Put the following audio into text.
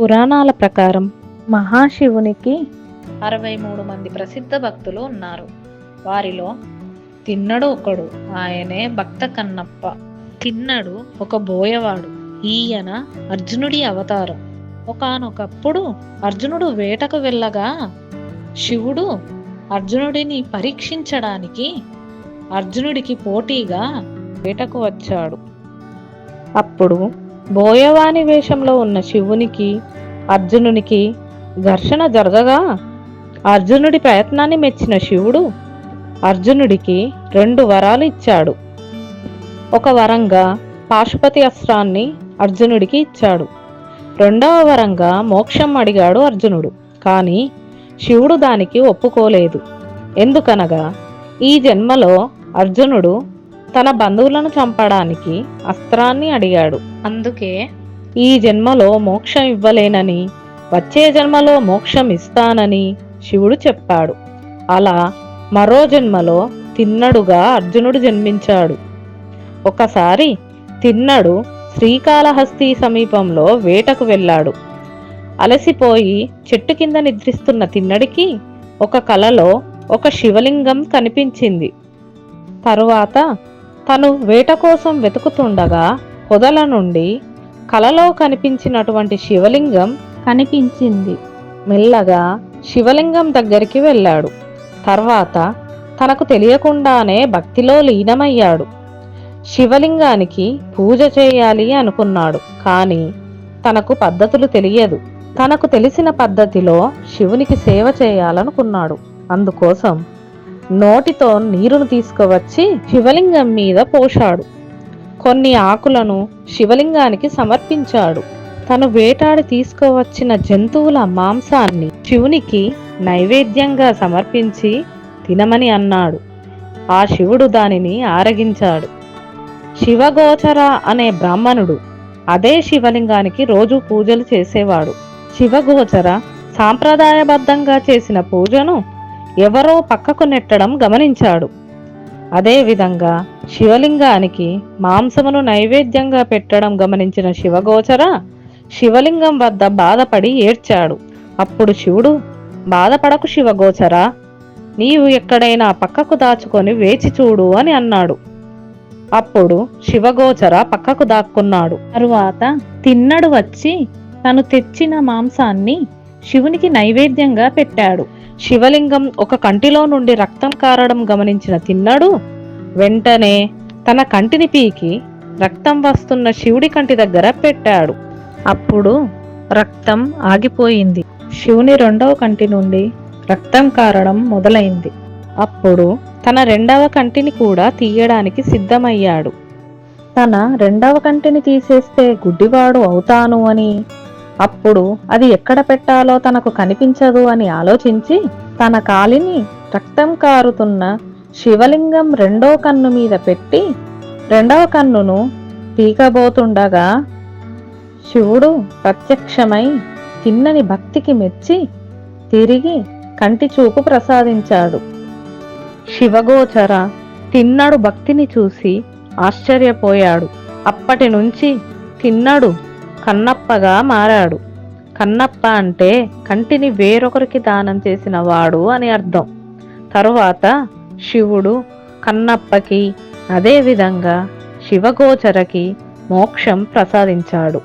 పురాణాల ప్రకారం మహాశివునికి అరవై మూడు మంది ప్రసిద్ధ భక్తులు ఉన్నారు. వారిలో తిన్నడు ఒకడు. ఆయనే భక్త కన్నప్ప. తిన్నడు ఒక బోయవాడు. ఈయన అర్జునుడి అవతారం. ఒకానొకప్పుడు అర్జునుడు వేటకు వెళ్ళగా శివుడు అర్జునుడిని పరీక్షించడానికి అర్జునుడికి పోటీగా వేటకు వచ్చాడు. అప్పుడు బోయవాని వేషంలో ఉన్న శివునికి అర్జునునికి ఘర్షణ జరగగా? అర్జునుడి ప్రయత్నాన్ని మెచ్చిన శివుడు అర్జునుడికి రెండు వరాలు ఇచ్చాడు. ఒక వరంగా పాశుపతి అస్త్రాన్ని అర్జునుడికి ఇచ్చాడు. రెండవ వరంగా మోక్షం అడిగాడు అర్జునుడు. కానీ శివుడు దానికి ఒప్పుకోలేదు. ఎందుకనగా ఈ జన్మలో అర్జునుడు తన బంధువులను చంపడానికి అస్త్రాన్ని అడిగాడు. అందుకే ఈ జన్మలో మోక్షం ఇవ్వలేనని వచ్చే జన్మలో మోక్షం ఇస్తానని శివుడు చెప్పాడు. అలా మరో జన్మలో తిన్నడుగా అర్జునుడు జన్మించాడు. ఒకసారి తిన్నడు శ్రీకాళహస్తి సమీపంలో వేటకు వెళ్ళాడు. అలసిపోయి చెట్టు కింద నిద్రిస్తున్న తిన్నడికి ఒక కలలో ఒక శివలింగం కనిపించింది. తరువాత తను వేట కోసం వెతుకుతుండగా పొదల నుండి కలలో కనిపించినటువంటి శివలింగం కనిపించింది. మెల్లగా శివలింగం దగ్గరికి వెళ్ళాడు. తర్వాత తనకు తెలియకుండానే భక్తిలో లీనమయ్యాడు. శివలింగానికి పూజ చేయాలి అనుకున్నాడు కానీ తనకు పద్ధతులు తెలియదు. తనకు తెలిసిన పద్ధతిలో శివునికి సేవ చేయాలనుకున్నాడు. అందుకోసం నోటితో నీరును తీసుకువచ్చి శివలింగం మీద పోశాడు. కొన్ని ఆకులను శివలింగానికి సమర్పించాడు. తను వేటాడి తీసుకువచ్చిన జంతువుల మాంసాన్ని శివునికి నైవేద్యంగా సమర్పించి తినమని అన్నాడు. ఆ శివుడు దానిని ఆరగించాడు. శివగోచర అనే బ్రాహ్మణుడు అదే శివలింగానికి రోజు పూజలు చేసేవాడు. శివగోచర సాంప్రదాయబద్ధంగా చేసిన పూజను ఎవరో పక్కకు నెట్టడం గమనించాడు. అదేవిధంగా శివలింగానికి మాంసమును నైవేద్యంగా పెట్టడం గమనించిన శివగోచర శివలింగం వద్ద బాధపడి ఏడ్చాడు. అప్పుడు శివుడు బాధపడకు శివగోచర నీవు ఎక్కడైనా పక్కకు దాచుకొని వేచి చూడు అని అన్నాడు. అప్పుడు శివగోచర పక్కకు దాక్కున్నాడు. తరువాత తిన్నడు వచ్చి తను తెచ్చిన మాంసాన్ని శివునికి నైవేద్యంగా పెట్టాడు. శివలింగం ఒక కంటిలో నుండి రక్తం కారడం గమనించిన తిన్నడు వెంటనే తన కంటిని పీకి రక్తం వస్తున్న శివుడి కంటి దగ్గర పెట్టాడు. అప్పుడు రక్తం ఆగిపోయింది. శివుని రెండవ కంటి నుండి రక్తం కారడం మొదలైంది. అప్పుడు తన రెండవ కంటిని కూడా తీయడానికి సిద్ధమయ్యాడు. తన రెండవ కంటిని తీసేస్తే గుడ్డివాడు అవుతాను అని అప్పుడు అది ఎక్కడ పెట్టాలో తనకు కనిపించదు అని ఆలోచించి తన కాలిని రక్తం కారుతున్న శివలింగం రెండో కన్ను మీద పెట్టి రెండవ కన్నును పీకబోతుండగా శివుడు ప్రత్యక్షమై తిన్నని భక్తికి మెచ్చి తిరిగి కంటి చూపు ప్రసాదించాడు. శివగోచర తిన్నడు భక్తిని చూసి ఆశ్చర్యపోయాడు. అప్పటి నుంచి తిన్నడు కన్నప్పగా మారాడు. కన్నప్ప అంటే కంటిని వేరొకరికి దానం చేసిన వాడు అని అర్థం. తరువాత శివుడు కన్నప్పకి అదేవిధంగా శివగోచరకి మోక్షం ప్రసాదించాడు.